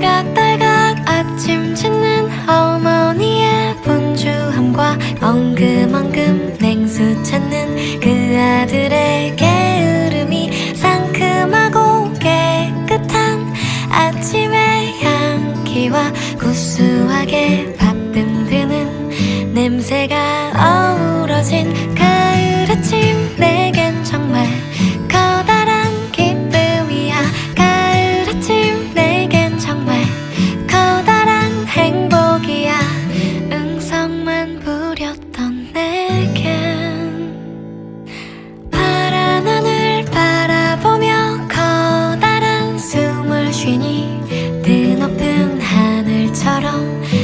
딸각딸각 아침 짓는 어머니의 분주함과 엉금엉금 냉수 찾는 그 아들의 게으름이 상큼하고 깨끗한 아침의 향기와 구수하게 밥 든드는 냄새가 어우러진 그 out on